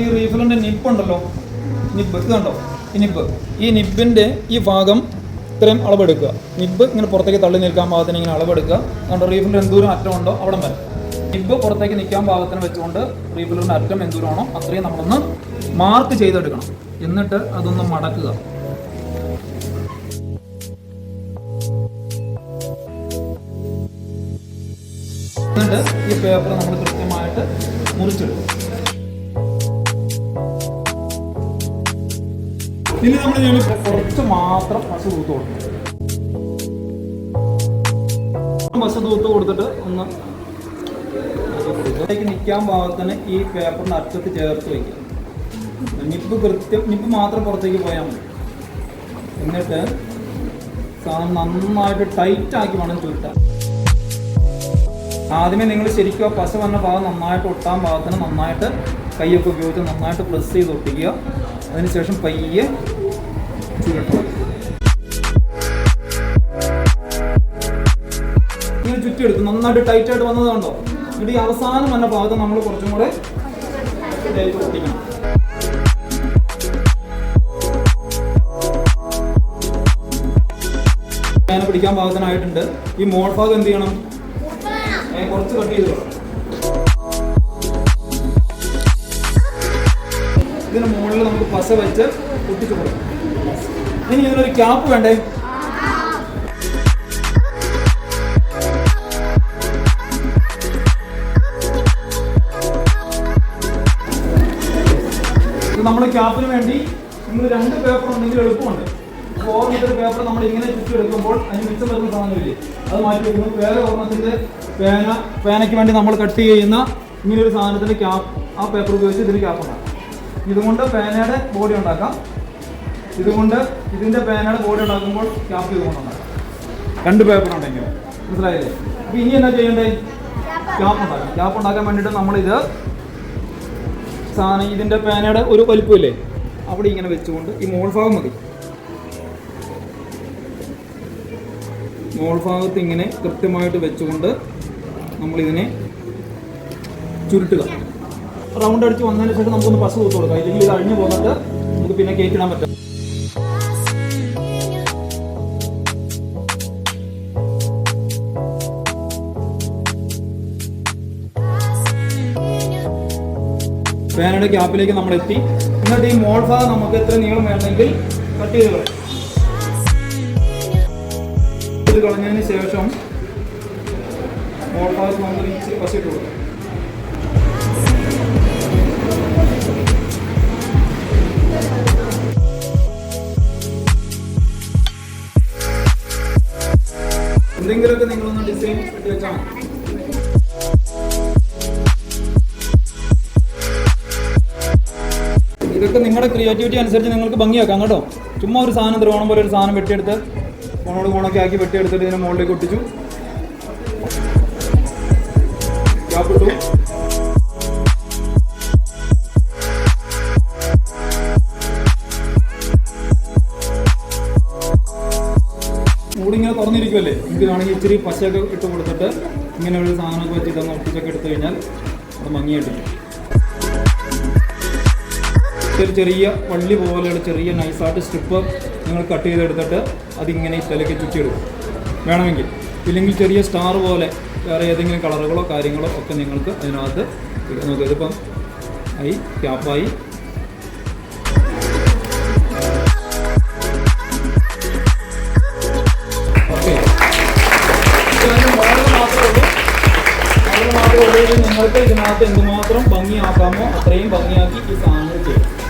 ഈ റീഫിലിന്റെ നിപ്പ് ഉണ്ടല്ലോ. നിപ്പ് ഇത് കണ്ടോ? ഈ നിപ്പ്. ഈ നിപ്പിന്റെ ഈ ഭാഗം ഇത്രയും അളവെടുക്കുക. നിബ് ഇങ്ങനെ പുറത്തേക്ക് തള്ളി നിൽക്കാൻ പാകത്തിന് ഇങ്ങനെ അളവെടുക്കുക. കണ്ടോ റീഫിലിന്റെ എന്തൂരം അറ്റം ഉണ്ടോ? അവിടെ വരെ. നിപ്പ് പുറത്തേക്ക് നിൽക്കാൻ പാകത്തിന് വെച്ചുകൊണ്ട് റീഫിലിന്റെ അറ്റം എന്തൂരമാണോ അത്രയും നമ്മളൊന്ന് മാർക്ക് ചെയ്തെടുക്കണം. എന്നിട്ട് അതൊന്ന് മടക്കുക. എന്നിട്ട് ഈ പേപ്പർ നമ്മൾ കൃത്യമായിട്ട് മുറിച്ചെടുക്കും. ഇനി നമ്മൾ കുറച്ച് മാത്രം പശ തൂത്ത് കൊടുക്കും. തൂത്ത് കൊടുത്തിട്ട് ഒന്ന് ഇതിലേക്ക് നിൽക്കാൻ പാകത്തിന് ഈ പേപ്പറിന് അറ്റത്ത് ചേർത്ത് വയ്ക്കുക നിപ്പ് കൃത്യം നിപ്പ് മാത്രം പുറത്തേക്ക് പോയാൽ മതി. എന്നിട്ട് സാധനം നന്നായിട്ട് ടൈറ്റ് ആക്കി വേണം ചുരുട്ടാൻ. ആദ്യമേ നിങ്ങൾ ശരിക്കും ആ പശ വന്ന ഭാഗം നന്നായിട്ട് ഒട്ടാൻ ഭാഗത്തിന് നന്നായിട്ട് കൈയൊക്കെ ഉപയോഗിച്ച് നന്നായിട്ട് പ്രസ് ചെയ്ത് ഒട്ടിക്കുക. അതിനുശേഷം പയ്യെ ചുരുട്ടുക ഇങ്ങനെ ചുറ്റിയെടുക്കും നന്നായിട്ട് ടൈറ്റ് ആയിട്ട് വന്നത് കണ്ടോ? എന്നിട്ട് ഈ അവസാനം വന്ന ഭാഗത്ത് നമ്മൾ കുറച്ചും കൂടെ ഒട്ടിക്കണം. പിടിക്കാൻ പാകത്തിനായിട്ടുണ്ട്. ഈ മോൾ ഭാഗം എന്ത് ചെയ്യണം? കുറച്ച് കട്ട് ചെയ്ത് വേണം ഇതിന് മുകളിൽ നമുക്ക് പശ വെച്ച് ഒട്ടിച്ചു കൊടുക്കാം. ഇനി ഇതിനൊരു ക്യാപ്പ് വേണ്ടേ? നമ്മൾ ക്യാപ്പിന് വേണ്ടി നിങ്ങൾ രണ്ട് പേപ്പർ ഉണ്ടെങ്കിൽ എളുപ്പമുണ്ട്. മീറ്റർ പേപ്പർ നമ്മൾ ഇങ്ങനെ ചുറ്റി എടുക്കുമ്പോൾ അതിന് മിച്ചം വരുന്ന സാധനമില്ലേ അത് മാറ്റി വെക്കുന്നു വേറെ ഓർമ്മത്തിന്റെ പേന പേനയ്ക്ക് വേണ്ടി നമ്മൾ കട്ട് ചെയ്യുന്ന ഇങ്ങനെ ഒരു സാധനത്തിന്റെ ക്യാപ്പ് ആ പേപ്പർ ഉപയോഗിച്ച് ഇതിന് ക്യാപ്പ് ഉണ്ടാക്കാം. ഇതുകൊണ്ട് പേനയുടെ ബോഡി ഉണ്ടാക്കാം. ഇതുകൊണ്ട് ഇതിന്റെ പേനയുടെ ബോഡി ഉണ്ടാക്കുമ്പോൾ ക്യാപ്പ് ഇതുകൊണ്ട് ഉണ്ടാക്കാം. രണ്ട് പേപ്പർ ഉണ്ടെങ്കിൽ. മനസ്സിലായില്ലേ? അപ്പൊ ഇനി എന്നാ ചെയ്യണ്ടേ? ക്യാപ്പ് ഉണ്ടാക്കാം. ക്യാപ്പ് ഉണ്ടാക്കാൻ വേണ്ടിയിട്ട് നമ്മളിത് സാധനം ഇതിന്റെ പേനയുടെ ഒരു വലിപ്പമില്ലേ? അവിടെ ഇങ്ങനെ വെച്ചുകൊണ്ട് ഈ മോൾ ഭാഗം മതി. മോൾ ഭാഗത്ത് ഇങ്ങനെ കൃത്യമായിട്ട് വെച്ചുകൊണ്ട് നമ്മളിതിനെ ചുരുട്ടുക. റൗണ്ട് അടിച്ച് വന്നതിന് ശേഷം നമുക്കൊന്ന് പശ കൊടുത്തു കൊടുക്കാം. ഇല്ലെങ്കിൽ ഇത് അഴിഞ്ഞു പോന്നിട്ട് നമുക്ക് പിന്നെ കയറ്റിടാൻ പറ്റും. വേനയുടെ ക്യാപ്പിലേക്ക് നമ്മൾ എത്തി. എന്നിട്ട് ഈ മോൾ ഭാഗം നമുക്ക് എത്ര നീളം വേണമെങ്കിൽ കട്ട് ചെയ്ത് ഇത് കളഞ്ഞതിന് ശേഷം മോൾ ഭാഗത്ത് നമുക്ക് പശിട്ട് കൊടുക്കാം. എന്തെങ്കിലുമൊക്കെ നിങ്ങളൊന്ന് ഡിസൈൻ ഇട്ട് വെച്ചാൽ ഇതൊക്കെ നിങ്ങളുടെ ക്രിയേറ്റിവിറ്റി അനുസരിച്ച് നിങ്ങൾക്ക് ഭംഗിയാക്കാം കേട്ടോ. ചുമ്മാ ഒരു സാധനം ദ്രോണം പോലെ ഒരു സാധനം വെട്ടിയെടുത്ത് കോണോട് കോണൊക്കെ ആക്കി വെട്ടിയെടുത്തിട്ട് ഇതിനെ മുകളിലേക്ക് ഒട്ടിച്ചു. ഗ്യാപ്പിട്ടു മൂടിങ്ങനെ എനിക്ക് വേണമെങ്കിൽ ഇച്ചിരി പശയൊക്കെ ഇട്ട് കൊടുത്തിട്ട് ഇങ്ങനെ ഒരു സാധനമൊക്കെ വെച്ചിട്ട് ഒന്ന് എടുത്തു കഴിഞ്ഞാൽ അത് മങ്ങിയായിട്ടില്ല ഒരു ചെറിയ വള്ളി പോലെയുള്ള ചെറിയ നൈസായിട്ട് സ്ട്രിപ്പ് നിങ്ങൾ കട്ട് ചെയ്തെടുത്തിട്ട് അതിങ്ങനെ ഇത്തലേക്ക് ചുറ്റിയെടുക്കും വേണമെങ്കിൽ. ഇല്ലെങ്കിൽ ചെറിയ സ്റ്റാർ പോലെ വേറെ ഏതെങ്കിലും കളറുകളോ കാര്യങ്ങളോ ഒക്കെ നിങ്ങൾക്ക് അതിനകത്ത്. നോക്കുക ഇതിപ്പം ആയി ക്യാപ്പായി ഇത് നിങ്ങൾക്ക് ഇതിനകത്ത് എന്തുമാത്രം ഭംഗിയാക്കാമോ അത്രയും ഭംഗിയാക്കി ഈ സാധനങ്ങൾ ചെയ്യും